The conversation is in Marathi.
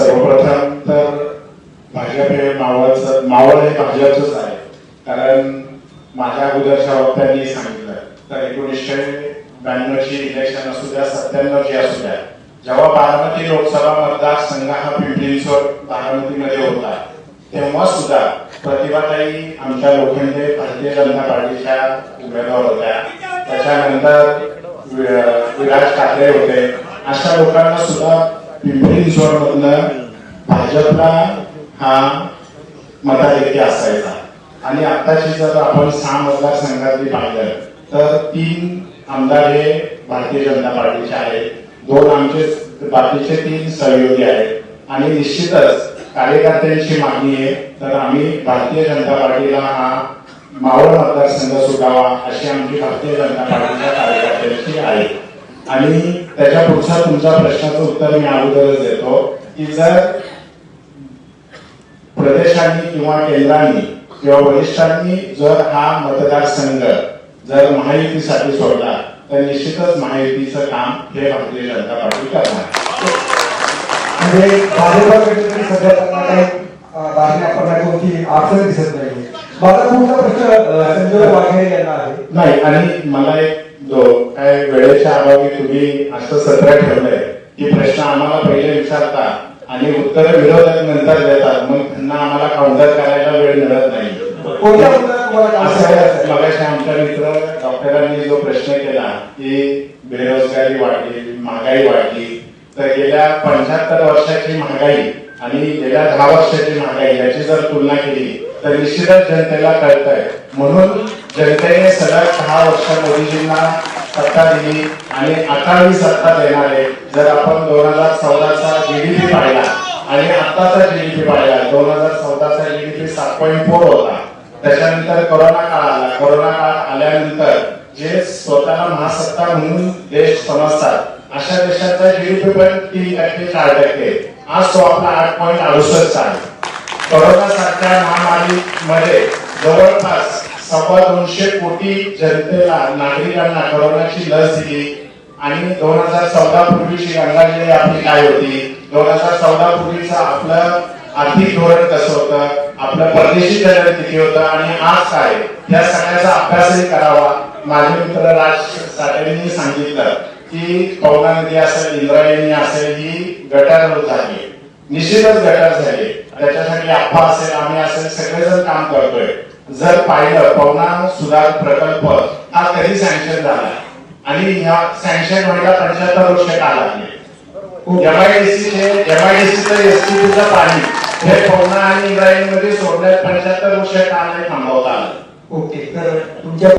सर्वप्रथम तर भाजप हे मावळचं मावळ हे भाजपच आहे. कारण माझ्या अगोदरच्या वक्त्यांनी सांगितलं. तर एकोणीसशे ब्याण्णवची इलेक्शन असू द्या सत्त्याण्णवची असू द्या. जेव्हा बारामती लोकसभा मतदारसंघ हा पिंपरी चिंचवड बारामतीमध्ये होता तेव्हा सुद्धा प्रतिभाताई आमच्या लोखंडे भारतीय जनता पार्टीच्या उमेदवार होत्या. त्याच्यानंतर विराज ठाकरे होते. अशा लोकांना सुद्धा पिंपरी चिंचवडमधनं भाजपला हा मताधिक्य असायचा. आणि आताची जर आपण सहा मतदारसंघातली पाहिलं तर तीन आमदार हे भारतीय जनता पार्टीचे आहेत. दोन आमचे बाकीचे तीन सहयोगी आहेत. आणि निश्चितच कार्यकर्त्यांची मागणी आहे तर आम्ही भारतीय जनता पार्टीला हा मावळ मतदारसंघ सुटावा अशी आमची भारतीय जनता पार्टीच्या कार्यकर्त्यांची आहे. आणि त्याच्या पुढचा तुमच्या प्रश्नाचं उत्तर मी अगोदरच देतो. की जर प्रदेशांनी किंवा केंद्रांनी किंवा वरिष्ठांनी जर हा मतदारसंघ जर महायुतीसाठी सोडला तर निश्चितच महायुतीचं काम हे भारतीय जनता पार्टी करणार. म्हणजे भाजपकडे तरी सध्या त्यांना काही अं, बातम्या करण्यात कोणती अडचण दिसत नाही माझा पुढचा प्रश्न संजय वाघेरे यांना आहे. नाही आणि मला एक दो काय वेळेच्या अभावी तुम्ही असं सत्र ठेवलंय की प्रश्न आम्हाला पहिले विचारता आणि उत्तर विरोधक नंतर देतात. मग त्यांना आम्हाला काउंटर करायला वेळ मिळत नाही. आहे? मगाशी मित्र डॉक्टरांनी जो प्रश्न केला की बेरोजगारी वाढली महागाई वाढली तर गेल्या पंच्याहत्तर वर्षाची महागाई आणि गेल्या दहा वर्षाची महागाई याची जर तुलना केली तर निश्चितच जनतेला कळतंय. म्हणून जनतेने सलग दहा वर्ष मोदीजींना सत्ता दिली आणि आताही सत्ता देणार आहे जर आपण दोन हजार चौदाचा जीडीपी पाहिला आणि आताचा जीडीपी पाहिला दोन हजार चौदाचा जीडीपी सात पॉईंट फोर होता. त्याच्यानंतर कोरोना काळ आला. कोरोना काळ आल्यानंतर जे स्वतःला महासत्ता म्हणून देश समजतात अशा देशाचा जीडीपी पण तीन टक्के चार टक्के. आज तो आपला आठ पॉईंट अडुसष्ट आहे. कोरोना सारख्या महामारीमध्ये जवळपास सव्वा दोनशे कोटी जनतेला नागरिकांना कोरोनाची लस दिली. आणि दोन हजार चौदा पूर्वीची गंगाजळी आपली काय होती? दोन हजार चौदा पूर्वीचं आपलं आर्थिक धोरण कसं होतं? आपलं परदेशी चलन किती होतं? आणि आज काय? या सगळ्याचा अभ्यासही करावा. माझे मित्र राज साठेंनी सांगितलं की पवना नदी असेल इंद्रायणी असेल ही गटार झाली. निश्चितच गटार झाली. त्याच्यासाठी आप्पा असेल आम्ही असेल सगळेजण काम करतोय. जर पाहिलं पवना सुधार प्रकल्प हा कधी सँक्शन झाला? आणि ह्या सँक्शन व्हायला पंच्याहत्तर वर्ष का लागले? एमआयडीसीचे एमआयडीसीचं एसटीपीचं पाणी हे पवना आणि इंद्रायणीमध्ये सोडण्यात पंच्याहत्तर वर्ष का नाही थांबवता आलं? ओके तर तुमच्या